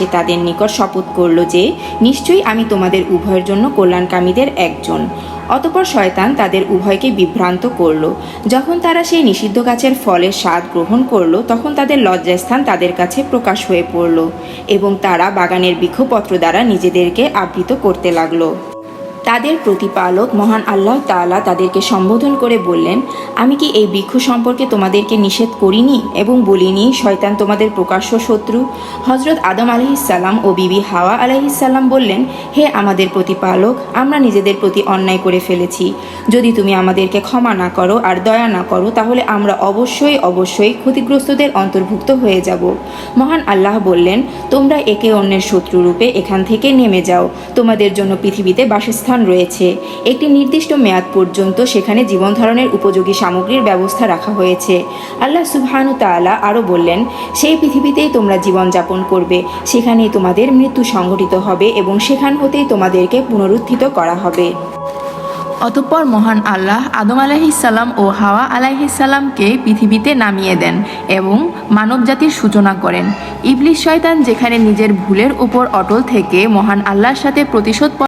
সে তাদের নিকট শপথ করল যে, নিশ্চয়ই আমি তোমাদের উভয়ের জন্য কল্যাণকামীদের একজন। অতপর শয়তান তাদের উভয়কে বিভ্রান্ত করল। যখন তারা সেই নিষিদ্ধ গাছের ফলের স্বাদ গ্রহণ করল, তখন তাদের লজ্জাস্থান তাদের কাছে প্রকাশ হয়ে পড়ল এবং তারা বাগানের বৃক্ষপত্র দ্বারা নিজেদেরকে আবৃত করতে লাগল। তাদের প্রতিপালক মহান আল্লাহ তাআলা তাদেরকে সম্বোধন করে বললেন, আমি কি এই বৃক্ষ সম্পর্কে তোমাদেরকে নিষেধ করিনি এবং বলিনি, শয়তান তোমাদের প্রকাশ্য শত্রু? হজরত আদম আলহিসাল্লাম ও বিবি হাওয়া আলহিসাল্লাম বললেন, হে আমাদের প্রতিপালক, আমরা নিজেদের প্রতি অন্যায় করে ফেলেছি। যদি তুমি আমাদেরকে ক্ষমা না করো আর দয়া না করো, তাহলে আমরা অবশ্যই অবশ্যই ক্ষতিগ্রস্তদের অন্তর্ভুক্ত হয়ে যাব। মহান আল্লাহ বললেন তোমরা একে অন্যের শত্রুরূপে এখান থেকে নেমে যাও। তোমাদের জন্য পৃথিবীতে বাসস্থান রয়েছে। একটি নির্দিষ্ট মেয়াদ পর্যন্ত সেখানে জীবন ধারণের উপযোগী সামগ্রীর ব্যবস্থা রাখা হয়েছে। আল্লাহ সুবহানু তাআলা আরও বললেন, সেই পৃথিবীতেই তোমরা জীবনযাপন করবে। সেখানেই তোমাদের মৃত্যু সংঘটিত হবে এবং সেখান হতেই তোমাদেরকে পুনরুত্থিত করা হবে। অতঃপর মহান আল্লাহ আদম আলাইহিসাল্লাম ও হাওয়া আলাইহিসাল্লামকে পৃথিবীতে নামিয়ে দেন এবং মানবজাতির সূচনা করেন। ইবলিশ শয়তান যেখানে নিজের ভুলের উপর অটল থেকে মহান আল্লাহর সাথে প্রতিশোধ